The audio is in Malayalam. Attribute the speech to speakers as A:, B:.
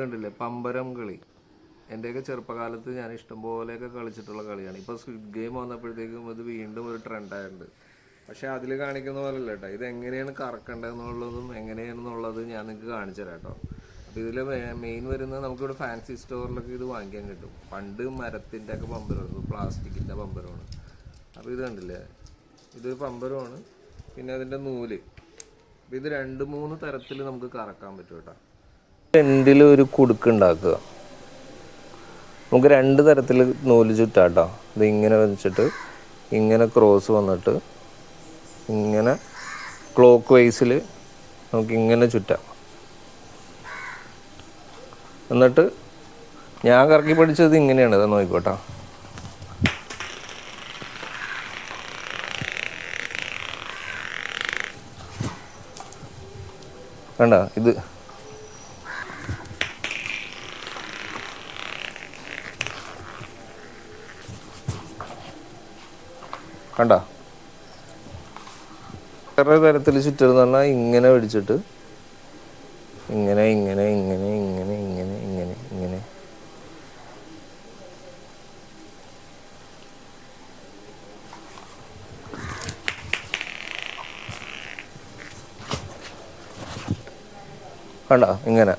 A: കണ്ടില്ലേ? പമ്പരം കളി. എന്റെയൊക്കെ ചെറുപ്പകാലത്ത് ഞാൻ ഇഷ്ടംപോലെയൊക്കെ കളിച്ചിട്ടുള്ള കളിയാണ്. ഇപ്പോൾ സ്ക്വിഡ് ഗെയിം വന്നപ്പോഴത്തേക്കും ഇത് വീണ്ടും ഒരു ട്രെൻഡായിട്ടുണ്ട് പക്ഷേ അതിൽ കാണിക്കുന്ന പോലെ അല്ല കേട്ടോ. ഇത് എങ്ങനെയാണ് കറക്കേണ്ടതെന്നുള്ളതും എങ്ങനെയാണെന്നുള്ളത് ഞാൻ നിങ്ങൾക്ക് കാണിച്ചു തരാം കേട്ടോ. അപ്പോൾ ഇതിൽ മെയിൻ വരുന്നത് നമുക്കിവിടെ ഫാൻസി സ്റ്റോറിലൊക്കെ ഇത് വാങ്ങിക്കാൻ കിട്ടും. പണ്ട് മരത്തിന്റെ ഒക്കെ പമ്പരമാണ് പ്ലാസ്റ്റിക്കിന്റെ പമ്പരമാണ്. അപ്പോൾ ഇത് കണ്ടില്ലേ? ഇതൊരു പമ്പരമാണ്. പിന്നെ അതിന്റെ നൂൽ. ഇത് രണ്ട് മൂന്ന് തരത്തിൽ നമുക്ക് കറക്കാൻ പറ്റും കേട്ടോ. എൻഡിൽ ഒരു കുടുക്ക് ഉണ്ടാക്കുക നമുക്ക് രണ്ട് തരത്തിൽ നൂൽ ചുറ്റാട്ടോ. ഇത് ഇങ്ങനെ വെച്ചിട്ട് ഇങ്ങനെ ക്രോസ് വന്നിട്ട് ഇങ്ങനെ ക്ലോക്ക് വൈസിൽ നമുക്ക് ഇങ്ങനെ ചുറ്റാം. എന്നിട്ട് ഞാൻ കറക്കി പഠിച്ചത് ഇങ്ങനെയാണ്. ഇത് നോക്കിക്കോട്ടെ. വേണ്ട ഇത് കണ്ട? വേറെ തരത്തിൽ ചുറ്റരുന്ന് പറഞ്ഞാൽ ഇങ്ങനെ പിടിച്ചിട്ട് ഇങ്ങനെ ഇങ്ങനെ ഇങ്ങനെ ഇങ്ങനെ ഇങ്ങനെ ഇങ്ങനെ ഇങ്ങനെ. കണ്ട? ഇങ്ങനെ.